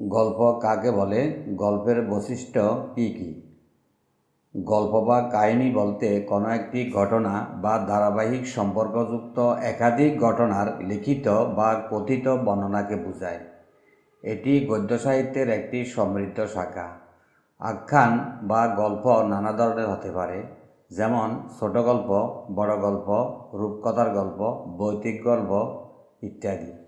গল্প কাকে বলে? গল্পের বৈশিষ্ট্য কী কী? গল্প বা কাহিনী বলতে কোনো একটি ঘটনা বা ধারাবাহিক সম্পর্কযুক্ত একাধিক ঘটনার লিখিত বা কথিত বর্ণনাকে বোঝায়। এটি গদ্য সাহিত্যের একটি সমৃদ্ধ শাখা। আখ্যান বা গল্প নানা ধরনের হতে পারে, যেমন ছোট গল্প, বড় গল্প, রূপকথার গল্প, বৈদিক গল্প ইত্যাদি।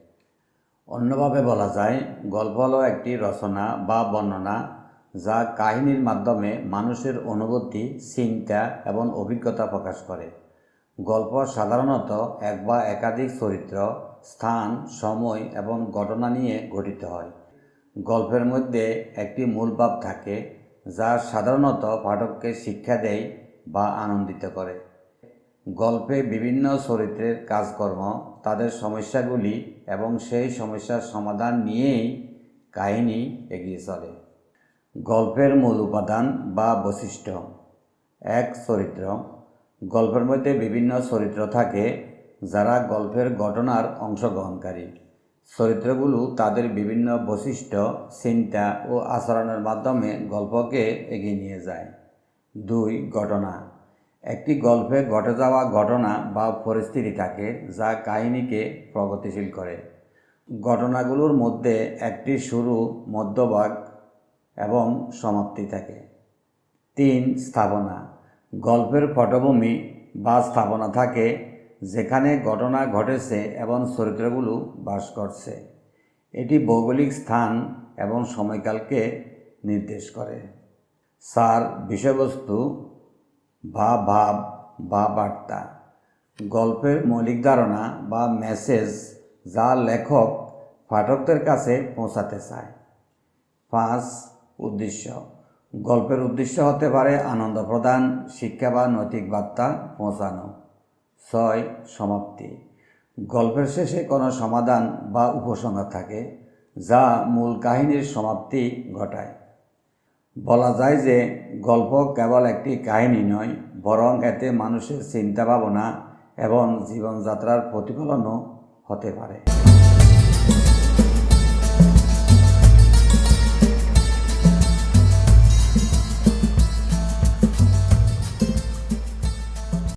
অন্যভাবে বলা যায়, গল্প হলো একটি রচনা বা বর্ণনা যা কাহিনীর মাধ্যমে মানুষের অনুভূতি, চিন্তা এবং অভিজ্ঞতা প্রকাশ করে। গল্প সাধারণত এক বা একাধিক চরিত্র, স্থান, সময় এবং ঘটনা নিয়ে গঠিত হয়। গল্পের মধ্যে একটি মূল ভাব থাকে যা সাধারণত পাঠককে শিক্ষা দেয় বা আনন্দিত করে। গল্পে বিভিন্ন চরিত্রের কাজকর্ম, তাদের সমস্যাগুলি এবং সেই সমস্যার সমাধান নিয়েই কাহিনী এগিয়ে চলে। গল্পের মূল উপাদান বা বৈশিষ্ট্য। এক চরিত্র। গল্পের মধ্যে বিভিন্ন চরিত্র থাকে যারা গল্পের ঘটনার অংশগ্রহণকারী। চরিত্রগুলো তাদের বিভিন্ন বৈশিষ্ট্য, চিন্তা ও আচরণের মাধ্যমে গল্পকে এগিয়ে নিয়ে যায়। দুই, ঘটনা। একটি গল্পে ঘটে যাওয়া ঘটনা বা পরিস্থিতি থাকে যা কাহিনীকে প্রগতিশীল করে। ঘটনাগুলোর মধ্যে একটি শুরু, মধ্যভাগ এবং সমাপ্তি থাকে। তিন, স্থাপনা। গল্পের পটভূমি বা স্থাপনা থাকে যেখানে ঘটনা ঘটেছে এবং চরিত্রগুলো বাস করছে। এটি ভৌগোলিক স্থান এবং সময়কালকে নির্দেশ করে। সার বিষয়বস্তু বা ভাব বা বার্তা। গল্পের মৌলিক ধারণা বা মেসেজ যা লেখক পাঠকদের কাছে পৌঁছাতে চায়। পাঁচ, উদ্দেশ্য। গল্পের উদ্দেশ্য হতে পারে আনন্দ প্রদান, শিক্ষা বা নৈতিক বার্তা পৌঁছানো। ছয়, সমাপ্তি। গল্পের শেষে কোনো সমাধান বা উপসংহার থাকে, যা মূল কাহিনীর সমাপ্তি ঘটায়। বলা যায় যে গল্প কেবল একটি কাহিনী নয়, বরং এতে মানুষের চিন্তা ভাবনা এবং জীবনযাত্রার প্রতিফলনও হতে পারে।